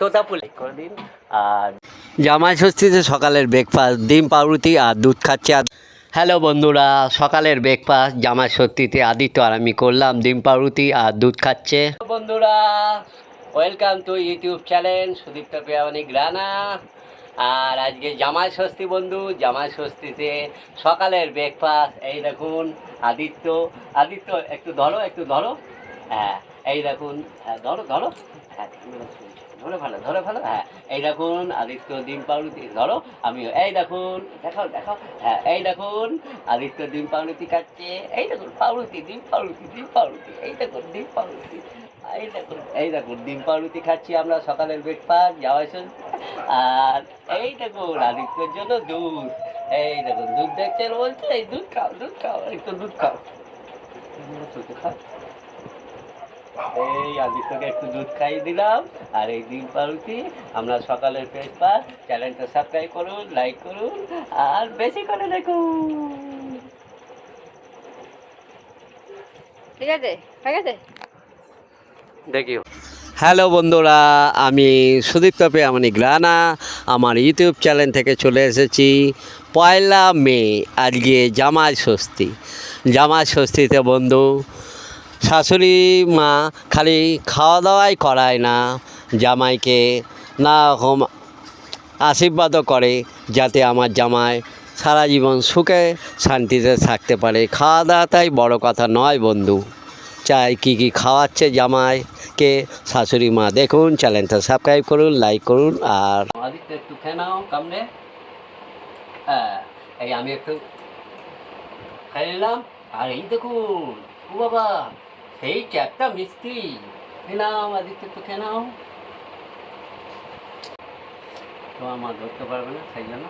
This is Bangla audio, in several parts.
তোতাপুলি করে দিন আর জামাই ষষ্ঠীতে সকালের ব্রেকফাস্ট ডিম পাউরুটি আর দুধ খাচ্ছে আর হ্যালো বন্ধুরা সকালের ব্রেকফাস্ট জামাই ষষ্ঠীতে আদিত্য আর আমি করলাম ডিম পাউরুটি আর দুধ খাচ্ছে। বন্ধুরা welcome to YouTube channel Sudipta Peyamani Grana. আর আজকে জামাই ষষ্ঠী বন্ধু জামাই ষষ্ঠীতে সকালের ব্রেকফাস্ট এই দেখুন আদিত্য। আদিত্য একটু ধরো একটু ধরো। হ্যাঁ এই দেখুন হ্যাঁ, ধরো ধরো। ধরে ভালো ভালো হ্যাঁ। এই দেখুন, আদিত্য ডিম ধরো আমি এই দেখুন হ্যাঁ এই দেখুন, আদিত্য ডিম এই দেখুন ডিম ডিম পাউরুটি ডিম পাউরুটি, এই দেখুন, এই ডিম খাচ্ছি আমরা সকালের ব্রেকফাস্ট সময় আর এই দেখুন, আদিত্যর জন্য দুধ। এই দেখুন, দুধ দেখছেন বলছে, এই দুধ খাও দুধ খাও একটু দুধ খাও। খাও? এই আদিত্যকে একটু দুধ খাইয়ে দিলাম। আর এই ডিম পাউরুটি আমরা সকালের ব্রেকফাস্ট চ্যানেলটা সাবস্ক্রাইব করুন লাইক করুন আর বেশি করে দেখুন। ঠিক আছে ঠিক আছে দেখিও হ্যালো বন্ধুরা আমি সুদীপ সুদীপ্ত পেয়ামনি গ্রানা। আমার ইউটিউব চ্যানেল থেকে চলে এসেছি পয়লা মে আজকে জামাই ষষ্ঠী। জামাই ষষ্ঠীতে বন্ধু শাশুড়ি, মা খালি খাওয়া দাওয়াই করায় না, জামাইকে না রকম আশীর্বাদও করে যাতে আমার জামাই সারা জীবন সুখে, শান্তিতে থাকতে পারে। খাওয়া দাওয়াটাই বড় কথা নয় বন্ধু। চাই কী কী খাওয়াচ্ছে জামাইকে, শাশুড়ি মা দেখুন, চ্যানেলটা সাবস্ক্রাইব করুন, লাইক করুন আর হ্যাঁ আমি একটু খেয়ে নিলাম। আর এই দেখুন, ও বাবা সেই চ্যাপটা মিষ্টি নাও, আদিত্য, একটু খেয়ে নাও। তো আমার ধরতে পারবে না সেই জন্য।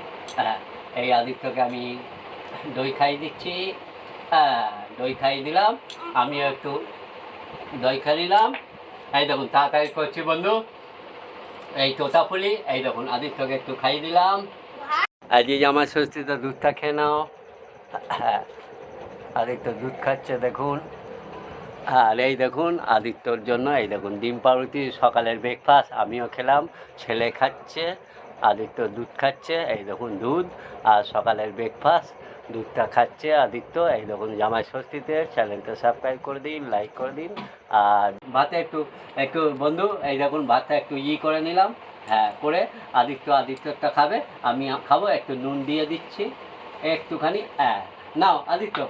এই আদিত্যকে আমি দই খাইয়ে দিচ্ছি। হ্যাঁ দই খাইয়ে দিলাম। আমিও একটু দই খাই নিলাম। এই দেখুন, তাড়াতাড়ি করছি বন্ধু। এই তোতাফুলি এই দেখুন, আদিত্যকে একটু খাইয়ে দিলাম। আজকে আমার ষষ্ঠীতে দুধটা খেয়ে নাও। আদিত্য দুধ খাচ্ছে, দেখুন। আর এই দেখুন, আদিত্যর জন্য, এই দেখুন, ডিম পাউরুটি, সকালের ব্রেকফাস্ট আমিও খেলাম, ছেলে খাচ্ছে, আদিত্য দুধ খাচ্ছে, এই দেখুন দুধ, আর সকালের ব্রেকফাস্ট দুধটা খাচ্ছে আদিত্য, এই দেখুন জামাই ষষ্ঠীতে চ্যানেলটা সাবস্ক্রাইব করে দিন লাইক করে দিন, আর ভাতে একটু একটু, বন্ধু, এই দেখুন, ভাতটা একটু ই করে নিলাম হ্যাঁ করে আদিত্য আদিত্যটা খাবে, আমি খাব, একটু নুন দিয়ে দিচ্ছি, একটুখানি হ্যাঁ নাও, আদিত্য।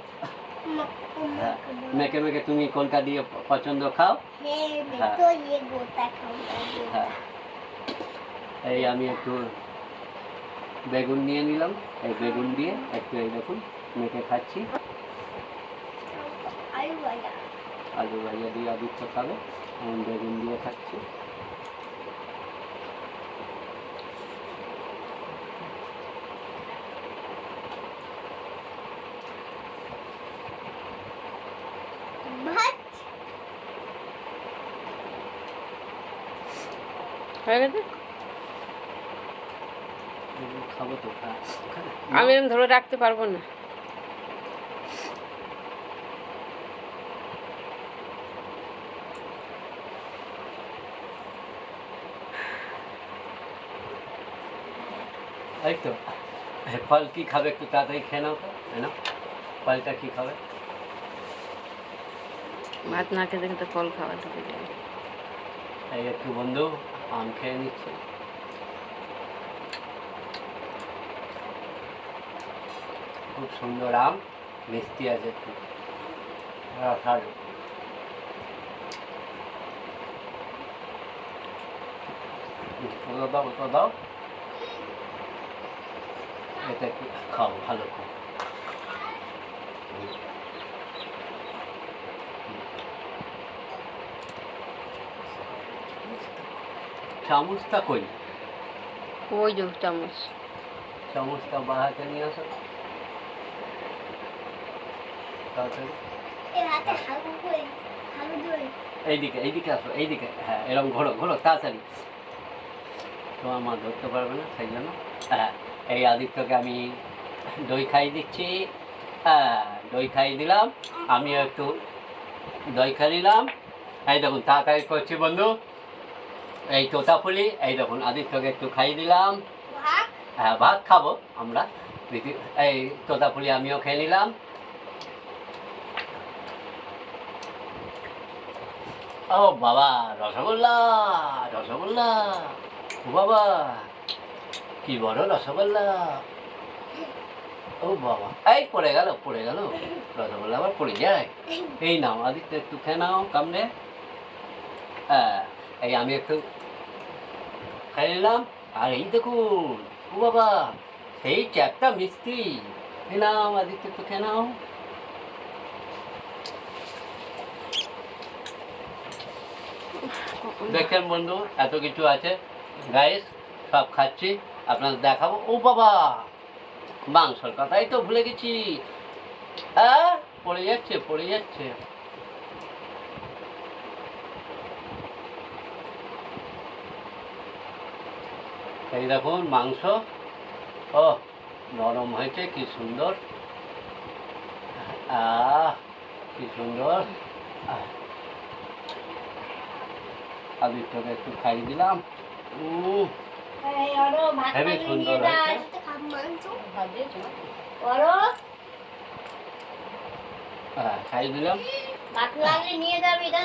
হ্যাঁ মেখে মেখে তুমি কলকা দিয়ে পছন্দ খাও? হ্যাঁ। হ্যাঁ। এই আমি একটু বেগুন নিয়ে নিলাম। এই বেগুন দিয়ে একটু এই দেখুন মেখে খাচ্ছি। আলু ভাজা দিয়ে আদিত্য খাবে। আমি বেগুন দিয়ে খাচ্ছি। হয়ে গেছে? খাব তো আমি এরকম ধরে রাখতে পারব না। এই তো ফল কি খাবে একটু তাড়াতাড়ি খেয়ে নাও তো তাই ফলটা কি খাবে? ভাত না খেতে খেতে ফল খাওয়া ঢুকে যাবে এই একটু বন্ধু, আম খেয়ে নিচ্ছে। খুব সুন্দর আম, মিষ্টি আছে একটু। রাসার ওটা দাও ওটা দাও। এটা খাও, ভালো খাও। চামচটা কই? ওই যে চামচ। চামচটা বাহাতে নিয়ে আসো। তাড়াতাড়ি এইদিকে এইদিকে আসো এইদিকে। হ্যাঁ এরকম ঘোরো ঘোরো তাড়াতাড়ি। তোমার মা ধরতে পারবে না সেই জন্য। হ্যাঁ এই আদিত্যকে আমি দই খাইয়ে দিচ্ছি। হ্যাঁ দই খাইয়ে দিলাম। আমিও একটু দই খাই নিলাম। এই দেখুন তাড়াতাড়ি করছি বন্ধু। এই তোতাপুলি এই দেখুন আদিত্যকে একটু খাইয়ে দিলাম। হ্যাঁ ভাত খাব আমরা। এই তোতাপুলি আমিও খেয়ে নিলাম। ও বাবা রসগোল্লা রসগোল্লা। ও বাবা কি বড় রসগোল্লা। ও বাবা এই পড়ে গেল পড়ে গেল। রসগোল্লা আবার পড়ে যায়। এই নাও আদিত্য একটু খেয়ে নাও কামনে হ্যাঁ এই আমি একটু খেয়ে নিলাম আর এই দেখুন, ও বাবা, সেই চ্যাপটা মিষ্টি। নাও আদিত্য খেয়ে নাও। দেখেন বন্ধু, এত কিছু আছে। গাইস, সব খাচ্ছি, আপনাদের দেখাবো। ও বাবা, মাংসর কথাই তো ভুলে গেছি। হ্যাঁ পড়ে যাচ্ছে পড়ে যাচ্ছে। এই দেখুন মাংস। ও নরম হয়েছে কি সুন্দর। আহ কি সুন্দর। আদিত্যকে একটু খাইয়ে দিলাম। হেবি সুন্দর খাইয়ে দিলাম।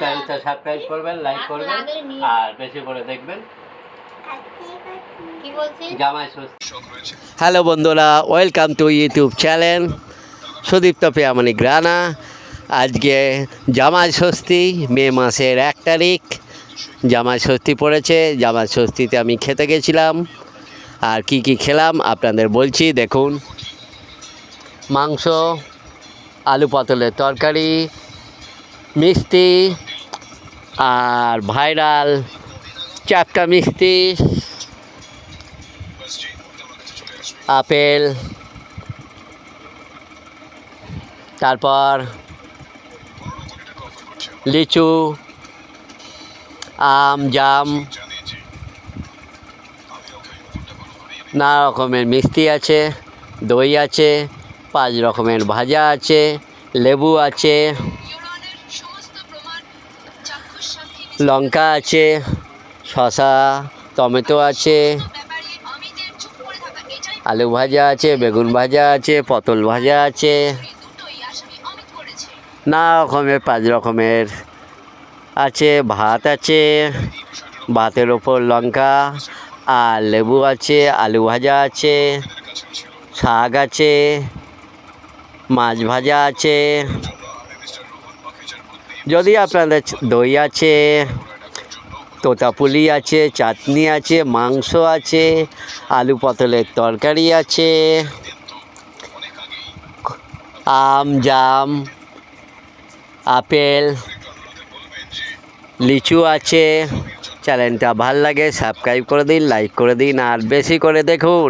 চ্যানেলটা সাবস্ক্রাইব করবেন লাইক করবেন আর বেশি করে দেখবেন। হ্যালো বন্ধুরা welcome to YouTube channel Sudipta Peyamani Grana আজকে জামাই ষষ্ঠী মে মাসের এক তারিখ। জামাই ষষ্ঠী পড়েছে জামাই ষষ্ঠীতে আমি খেতে গেছিলাম। আর কি কি খেলাম আপনাদের বলছি দেখুন। মাংস আলু পটলের তরকারি মিষ্টি আর ভাইরাল চাপটা মিষ্টি। আপেল, তারপর লিচু, আম, জাম, নানা রকমের মিষ্টি আছে, দই আছে, পাঁচ রকমের ভাজা আছে, লেবু আছে, লঙ্কা আছে শশা টমেটো আছে আলু ভাজা আছে, বেগুন ভাজা আছে, পটল ভাজা আছে। নানা রকমের পাঁচ রকমের আছে, ভাত আছে, ভাতের ওপর লঙ্কা, আর লেবু আছে, আলু ভাজা আছে, শাক আছে, মাছ ভাজা আছে। যদি আপনাদের দই আছে তোতাপুলি আছে, চাটনি আছে, মাংস আছে, আলু পটলের তরকারি আছে, আম, জাম, আপেল, লিচু আছে। চ্যানেলটা ভালো লাগে, সাবস্ক্রাইব করে দিন, লাইক করে দিন, আর বেশি করে দেখুন।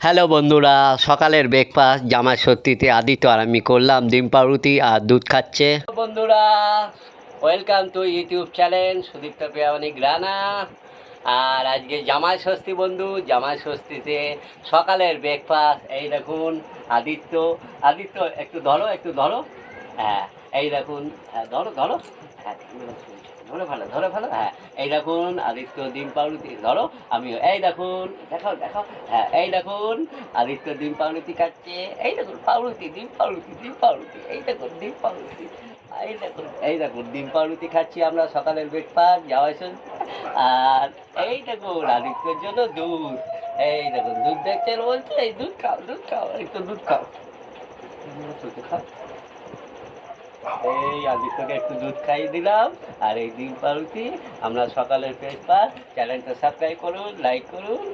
হ্যালো বন্ধুরা, সকালের ব্রেকফাস্ট জামা সত্যিতে আদিত্য আর আমি করলাম ডিম পাউরুটি আর দুধ খাচ্ছে। বন্ধুরা welcome to YouTube channel Sudipta Peyamani Grana আর আজকে জামাই ষষ্ঠী বন্ধু, জামাই ষষ্ঠীতে সকালের ব্রেকফাস্ট এই দেখুন, আদিত্য আদিত্য, একটু ধরো একটু ধরো। হ্যাঁ এই দেখুন হ্যাঁ ধরো ধরো। হ্যাঁ ধরে ভালো ধরে ভালো হ্যাঁ এই দেখুন, আদিত্য ডিম পাউরুটি, ধরো আমি এই দেখুন, দেখাও দেখাও। হ্যাঁ এই দেখুন, আদিত্য ডিম পাউরুটি খাচ্ছে। এই দেখুন, পাউরুটি, ডিম পাউরুটি ডিম পাউরুটি, এই দেখুন, ডিম পাউরুটি। এই দেখুন। এই দেখুন ডিম পাউরুটি খাচ্ছি আমরা সকালের ব্রেকফাস্ট যাওয়াই আর এই দেখুন আদিত্যর জন্য দুধ। এই দেখুন দুধ দেখছেন বলছে এই দুধ খাও দুধ খাও একটু দুধ খাও দুধ খাও। এই আদিত্যকে একটু দুধ খাইয়ে দিলাম। আর এই ডিম পাউরুটি আমরা সকালের ব্রেকফাস্ট চ্যানেলটা সাবস্ক্রাইব করুন লাইক করুন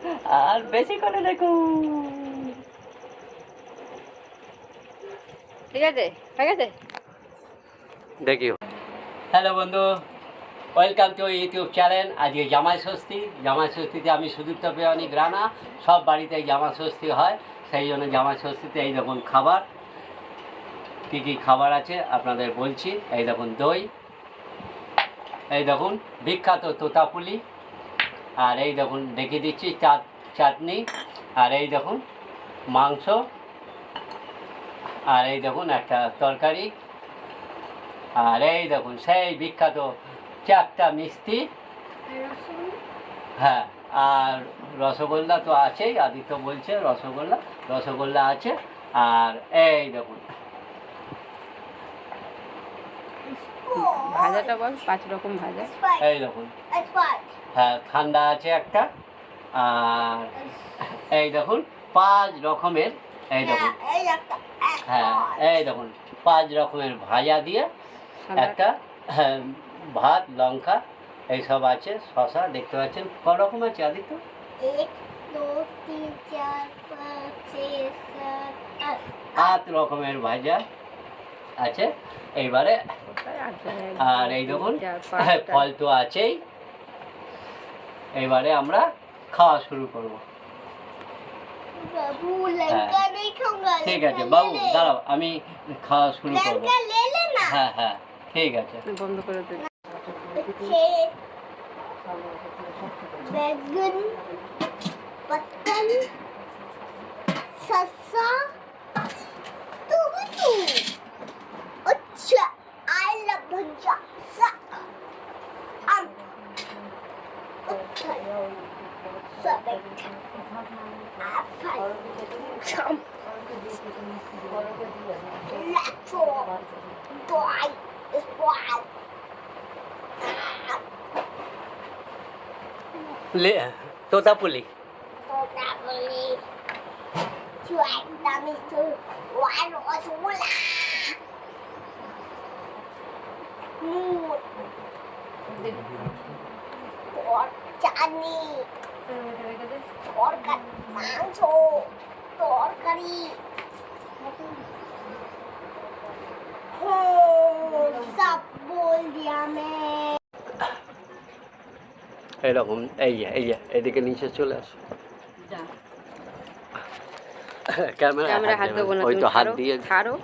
আর বেশি করে দেখুন। ঠিক আছে ঠিক আছে দেখিও হ্যালো বন্ধু। ওয়েলকাম টু ইউটিউব চ্যানেল আজকে জামাই ষষ্ঠী। জামাই ষষ্ঠীতে আমি সুদীপ্ত পেয়ানি গ্রানা। সব বাড়িতে জামাই ষষ্ঠী হয়। সেই জন্য জামাই ষষ্ঠীতে এই দেখুন খাবার। কী কী খাবার আছে আপনাদের বলছি। এই দেখুন দই। এই দেখুন বিখ্যাত তোতাপুলি। আর এই দেখুন দেখে দিচ্ছি চাট, চাটনি। আর এই দেখুন মাংস। আর এই দেখুন একটা তরকারি। আর এই দেখুন সেই বিখ্যাত চারটা মিষ্টি। হ্যাঁ আর রসগোল্লা তো আছেই আদিত্য বলছে রসগোল্লা রসগোল্লা আছে আর এই দেখুন। ভাজাটা বল পাঁচ রকম ভাজা। এই দেখুন। হ্যাঁ ঠান্ডা আছে একটা আর এই দেখুন পাঁচ রকমের এই দেখুন। হ্যাঁ, এই একটা হ্যাঁ দেখুন পাঁচ রকমের ভাজা দিয়ে একটা হ্যাঁ, ভাত লঙ্কা এইসব আছে শশা দেখতে পাচ্ছেন ক রকম আছে আদিত্য? আট। রকমের ভাজা আছে। এইবারে আর এই দেখুন ফল তো আছেই। এইবারে আমরা খাওয়া শুরু করব। হ্যাঁ। ঠিক আছে বাবু দাঁড়াও আমি খাওয়া শুরু করব। হ্যাঁ হ্যাঁ। ঠিক আছে। বন্ধ করে দিন বেগুন পটল শসা টমেটো আচ্ছা আই লাভ ভাজা শাক લે તોતાપુલી તોતાપુલી cuek tapi itu wanu osula mood torcani torkat mangso torkari এরকম এই যে এই যে এদিকে নিচে চলে আসো। ক্যামেরা ক্যামেরা হাত দেবো না ওই তো হাত দিয়ে ছাড়ো।